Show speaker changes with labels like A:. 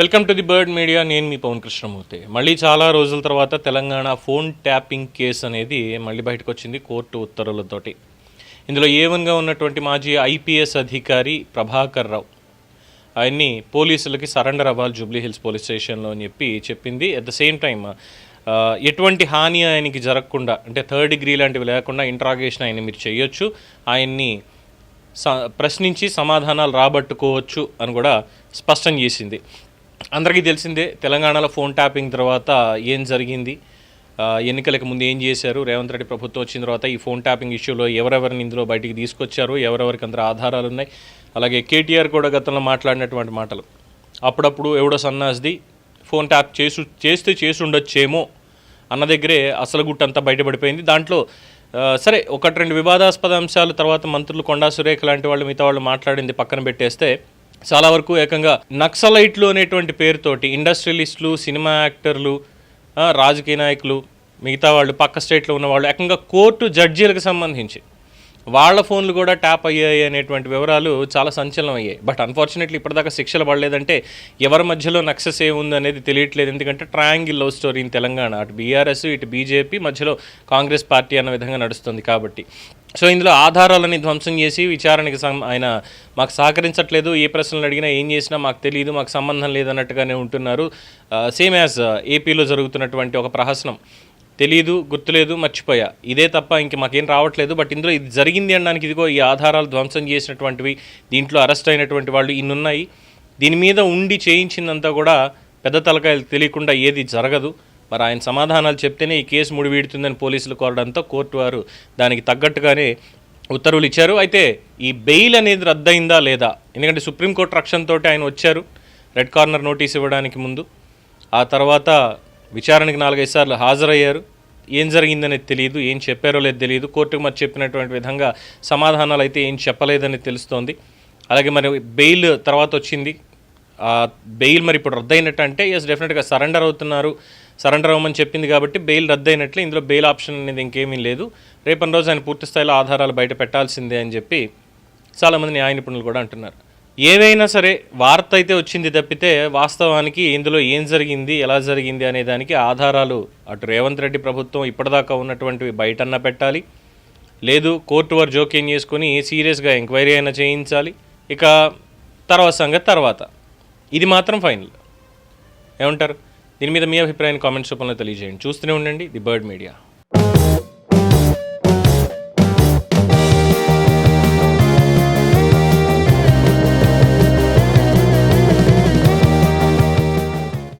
A: Welcome to the bird media. నేను మీ పవన్ కృష్ణమూర్తి. మళ్ళీ చాలా రోజుల తర్వాత తెలంగాణ ఫోన్ ట్యాపింగ్ కేసు అనేది మళ్ళీ బయటకు వచ్చింది కోర్టు ఉత్తర్వులతోటి. ఇందులో ఏవన్గా ఉన్నటువంటి మాజీ ఐపీఎస్ అధికారి ప్రభాకర్ రావు. ఆయన్ని పోలీసులకి సరెండర్ అవ్వాలి జూబ్లీ హిల్స్ పోలీస్ స్టేషన్లో అని చెప్పి చెప్పింది. అట్ ద సేమ్ టైమ్ ఎటువంటి హాని ఆయనకి జరగకుండా అంటే థర్డ్ డిగ్రీ లాంటివి లేకుండా ఇంట్రాగేషన్ ఆయన మీరు చేయొచ్చు. ఆయన్ని స- ప్రశ్నించి సమాధానాలు రాబట్టుకోవచ్చు అని కూడా స్పష్టం చేసింది. అందరికీ తెలిసిందే తెలంగాణలో ఫోన్ ట్యాపింగ్ తర్వాత ఏం జరిగింది? ఎన్నికలకు ముందు ఏం చేశారు? రేవంత్ రెడ్డి ప్రభుత్వం వచ్చిన తర్వాత ఈ ఫోన్ ట్యాపింగ్ ఇష్యూలో ఎవరెవరిని ఇందులో బయటికి తీసుకొచ్చారు? ఎవరెవరికి అందరూ ఆధారాలు ఉన్నాయి? అలాగే కేటీఆర్ కూడా గతంలో మాట్లాడినటువంటి మాటలు. అప్పుడప్పుడు ఎవడో సన్నాస్ది ఫోన్ ట్యాప్ చేసు చేస్తే చేసి ఉండొచ్చేమో అన్న దగ్గరే అసలు గుట్టంతా బయటపడిపోయింది. దాంట్లో సరే ఒకటి రెండు వివాదాస్పద అంశాలు తర్వాత మంత్రులు కొండా సురేఖ లాంటి వాళ్ళు మిగతా వాళ్ళు మాట్లాడింది పక్కన పెట్టేస్తే చాలా వరకు ఏకంగా నక్సలైట్లు అనేటువంటి పేరుతోటి ఇండస్ట్రియలిస్టులు సినిమా యాక్టర్లు రాజకీయ నాయకులు మిగతా వాళ్ళు పక్క స్టేట్లో ఉన్న వాళ్ళు ఏకంగా కోర్టు జడ్జీలకు సంబంధించి వాళ్ళ ఫోన్లు కూడా ట్యాప్ అయ్యాయి అనేటువంటి వివరాలు చాలా సంచలనం అయ్యాయి. బట్ అన్ఫార్చునేట్లీ ఇప్పటిదాకా శిక్షలు పడలేదంటే ఎవరి మధ్యలో నక్సెస్ ఏముంది అనేది తెలియట్లేదు. ఎందుకంటే triangle love story in Telangana. అటు బీఆర్ఎస్ ఇటు బీజేపీ మధ్యలో కాంగ్రెస్ పార్టీ అన్న విధంగా నడుస్తుంది కాబట్టి. సో ఇందులో ఆధారాలని ధ్వంసం చేసి విచారణకి సం ఆయన మాకు సహకరించట్లేదు ఏ ప్రశ్నలు అడిగినా ఏం చేసినా మాకు తెలియదు మాకు సంబంధం లేదన్నట్టుగానే ఉంటున్నారు. సేమ్ యాజ్ ఏపీలో జరుగుతున్నటువంటి ఒక ప్రహసనం. తెలియదు గుర్తులేదు మర్చిపోయా. ఇదే తప్ప ఇంక మాకేం రావట్లేదు. బట్ ఇందులో ఇది జరిగింది అనడానికి ఇదిగో ఈ ఆధారాలు ధ్వంసం చేసినటువంటివి దీంట్లో అరెస్ట్ అయినటువంటి వాళ్ళు ఇన్నున్నాయి. దీని మీద ఉండి చేయించిందంతా కూడా పెద్ద తలకాయలు తెలియకుండా ఏది జరగదు. మరి ఆయన సమాధానాలు చెప్తేనే ఈ కేసు ముడివీడుతుందని పోలీసులు కోరడంతో కోర్టు వారు దానికి తగ్గట్టుగానే ఉత్తర్వులు ఇచ్చారు. అయితే ఈ బెయిల్ అనేది రద్దయిందా లేదా? ఎందుకంటే సుప్రీంకోర్టు రక్షణతో ఆయన వచ్చారు. రెడ్ కార్నర్ నోటీస్ ఇవ్వడానికి ముందు. ఆ తర్వాత విచారణకి నాలుగైదు సార్లు హాజరయ్యారు. ఏం జరిగిందనేది తెలియదు ఏం చెప్పారో లేదు తెలియదు. కోర్టుకు మరి చెప్పినటువంటి విధంగా సమాధానాలు అయితే ఏం చెప్పలేదని తెలుస్తోంది. అలాగే మరి బెయిల్ తర్వాత వచ్చింది. బెయిల్ మరి ఇప్పుడు రద్దయినట్టు అంటే ఎస్ డెఫినెట్గా సరెండర్ అవుతున్నారు. సరెండర్ అవ్వమని చెప్పింది కాబట్టి బెయిల్ రద్దయినట్లే ఇందులో బెయిల్ ఆప్షన్ అనేది ఇంకేమీ లేదు. రేపటి రోజు ఆయన పూర్తి స్థాయిలో ఆధారాలు బయట పెట్టాల్సిందే అని చెప్పి చాలామంది న్యాయ నిపుణులు కూడా అంటున్నారు. ఏదైనా సరే వార్త అయితే వచ్చింది తప్పితే వాస్తవానికి ఇందులో ఏం జరిగింది ఎలా జరిగింది అనే దానికి ఆధారాలు అటు రేవంత్ రెడ్డి ప్రభుత్వం ఇప్పటిదాకా ఉన్నటువంటివి బయటన్న పెట్టాలి. లేదు కోర్టు వారు జోక్యం చేసుకొని సీరియస్గా ఎంక్వైరీ అయినా చేయించాలి. ఇక తర్వాత సంగతి తర్వాత. ఇది మాత్రం ఫైనల్. ఏమంటారు? దీని మీద మీ అభిప్రాయాన్ని కామెంట్స్ రూపంలో తెలియజేయండి. చూస్తూనే ఉండండి ది బర్డ్ మీడియా.